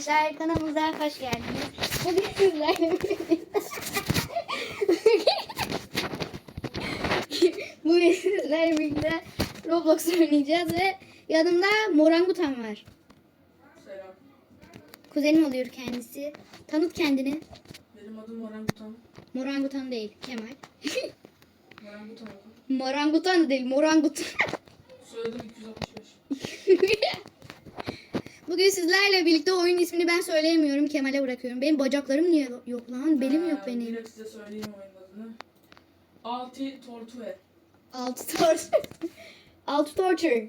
Arkadaşlar kanalımıza hoş geldiniz. Bugün sizlerle Bugün sizlerle birlikte Roblox oynayacağız ve yanımda Morangutan var. Selam. Kuzenim oluyor kendisi. Tanıt kendini. Benim adım Orangutan. Morangutan değil, Kemal. Orangutan oku. Morangutan da değil, Morangutan. Soyadım 265. Bugün sizlerle birlikte oyun ismini ben söyleyemiyorum. Kemal'e bırakıyorum. Benim bacaklarım niye yok lan? Belim yok Ee, benim. Direkt size söyleyeyim oyunun adını. Alti Tortue. Altı torture. Altı torture.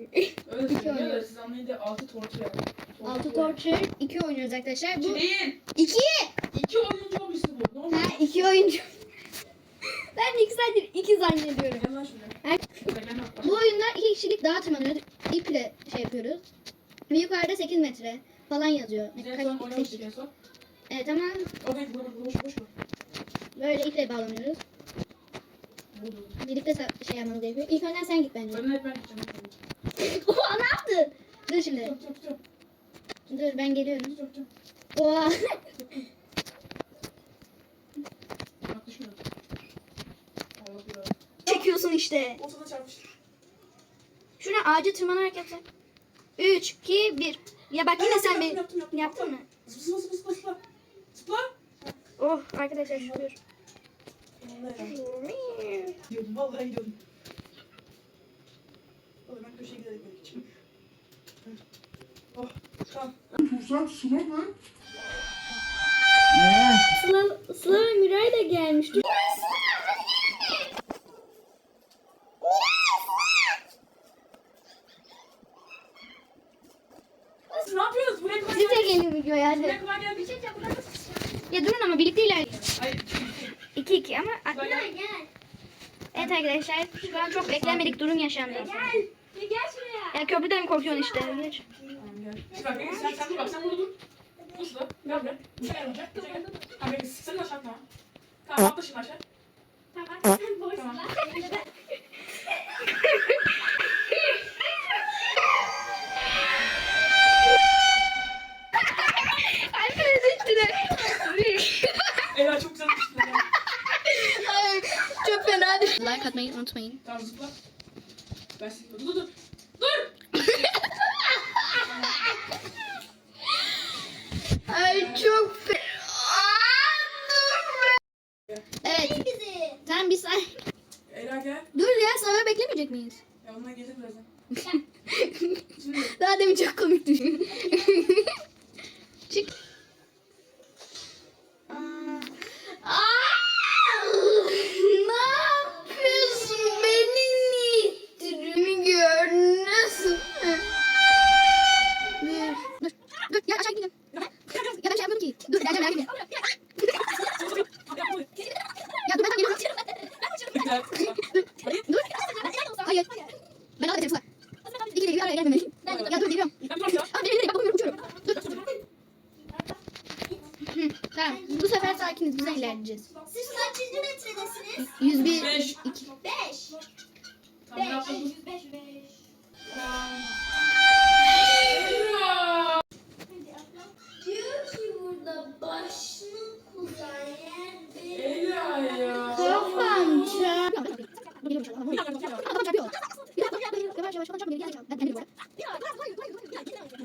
Öyle İki oynuyoruz. siz anlayın Altı Tortue. Altı torture. iki oynuyoruz arkadaşlar. Bu İki değil. iki. İki oyuncu hobisi bu. Ne? Ha iki oyuncu. ben iki saattir iki zannediyorum. Gel lan şuraya. Bu oyunda iki kişilik dağa tırmanıyoruz. İple şey yapıyoruz. Ve yukarıda 8 metre falan yazıyor. En kaç- oynamıştık en son. Evet ama O değil. Boş boş boş. boş. böyle iple bağlanıyoruz. Bu bu. Birlikte sa- şey yapmamız gerekiyor. İlk önden sen git bence. Önden hep ben gideceğim. Oha ne yaptın? Dur şimdi. Çok çok çok. Dur ben geliyorum. Çok çok. Oha. Çekiyorsun işte. O sana çarpıştı. Şuna ağaca tırmanarak yapsak. 3, 2, 1. Ya bak yine sen beni yaptın mı? Zıpla zıpla zıpla zıpla. Zıpla. Oh arkadaşlar şükür. Gidiyordum vallahi gidiyordum. Vallahi ben köşeye giderek böyle geçeyim. Oh tamam. Dursak sıra mı? Sıla, Sıla Miray da gelmiş. Siz ne yapıyorsunuz? Buraya kadar Siz de geldik. gelin videoya Buraya hadi. kadar geldik. Ya durun ama birlikte ilerleyin. Hayır. 2 2 ama Buraya gel. Evet arkadaşlar şu an çok beklenmedik durum yaşandı. Gel. Gel şuraya. Ya köprüden mi korkuyorsun işte? Geç. Tamam gel. Şimdi bak beni sen sen dur bak sen burada dur. Dur şurada. Gel buraya. Gel buraya. Sen gel. Tamam beni sen de aşağı tamam. Tamam atla şimdi aşağı. Like atmayı unutmayın. Tamam zıpla. Ben sizi dur dur dur. Ay çok fena. Evet. Sen bir say. Ela gel. Dur ya sana beklemeyecek miyiz? Ya onlar gelir birazdan. Daha demin çok komikti. Çık. Aa, ne yapıyorsun? Beni niye ittiriyorsun? Gördünüz mü? Dur. Dur. Dur. Ya aşağı gidelim. Ya ben şey yapmadım ki. Dur. Geleceğim merak etme. Ya dur ben tam geliyorum. Güzel. Dur. Hayır. Ben alıp edeceğim sana. İki de bir araya gelmemeliyim. Ya dur geliyorum. Ben dur ya. Abi beni nereye bakmıyorum uçuyorum. Dur. Hı, tamam. Bu sefer ilerleyeceğiz. Siz kaçıncı metredesiniz? 101, Beş. 2. 5. Tamam ne 5. yapalım? 105 5. Ela. Diyor ki burada başını kullanan bir Ela ya. Kafam çarp. Geliyorum şu an. Kafam çarpıyor. Yavaş yavaş kafam çarpıyor. Geri gel. Ben kendim böyle. Ben çarpıyorum.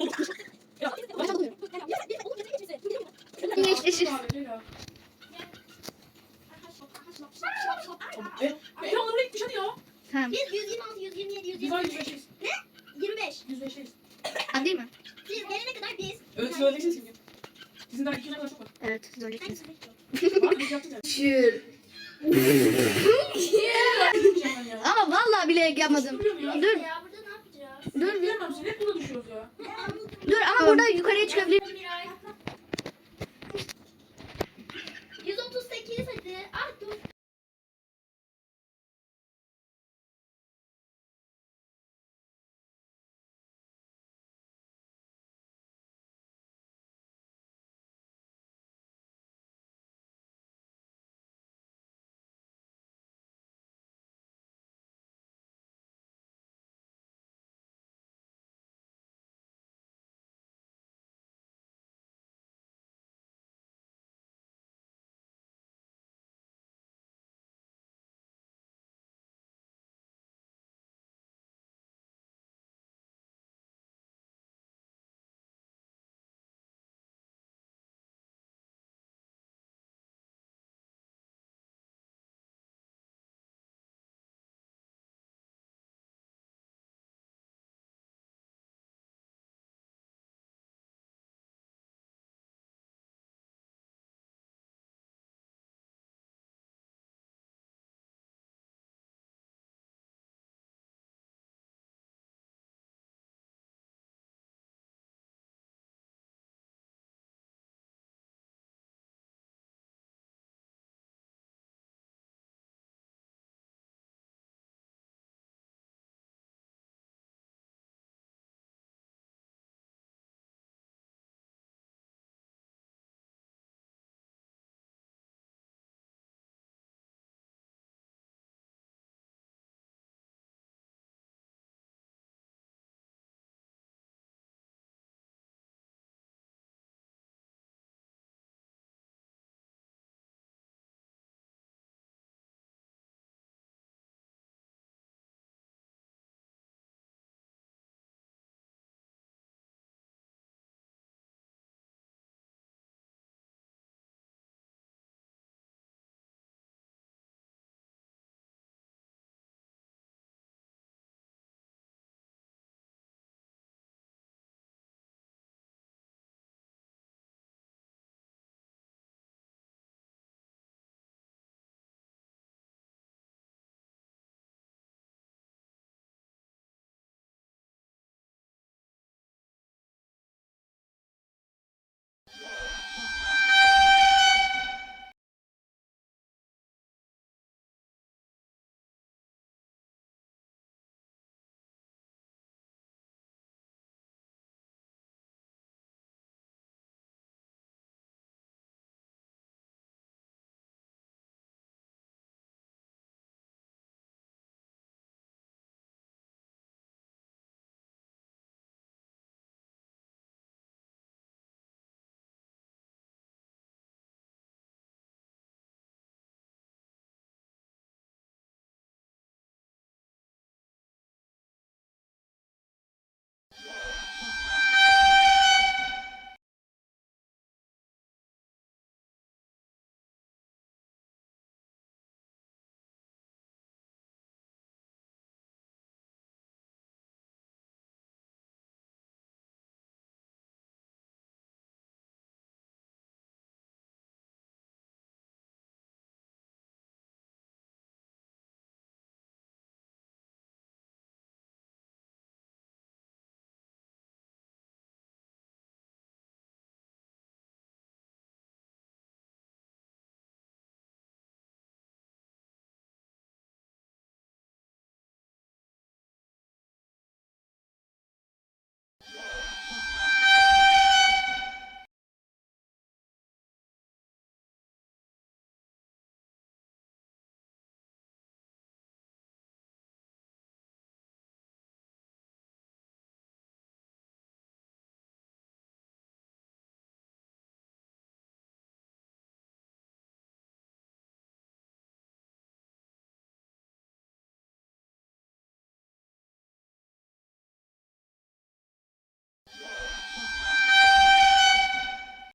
Geçti. Ela. E, Ela onlara gitmiş hadi ya. Tamam. Biz 126, 127, Biz var 125. 105'iz. 25. 105'iz. Abi değil mi? Siz gelene kadar biz. Evet söyleyeceğiz şimdi. Bizim daha iki kadar çok var. Evet. Ben ya. Ama vallahi bile yapamadım. Duruyorum ya. Dur. Ya burada ne yapacağız? Dur. Bilemem seni hep burada düşüyoruz ya. Dur ama burada yukarıya çıkabilir.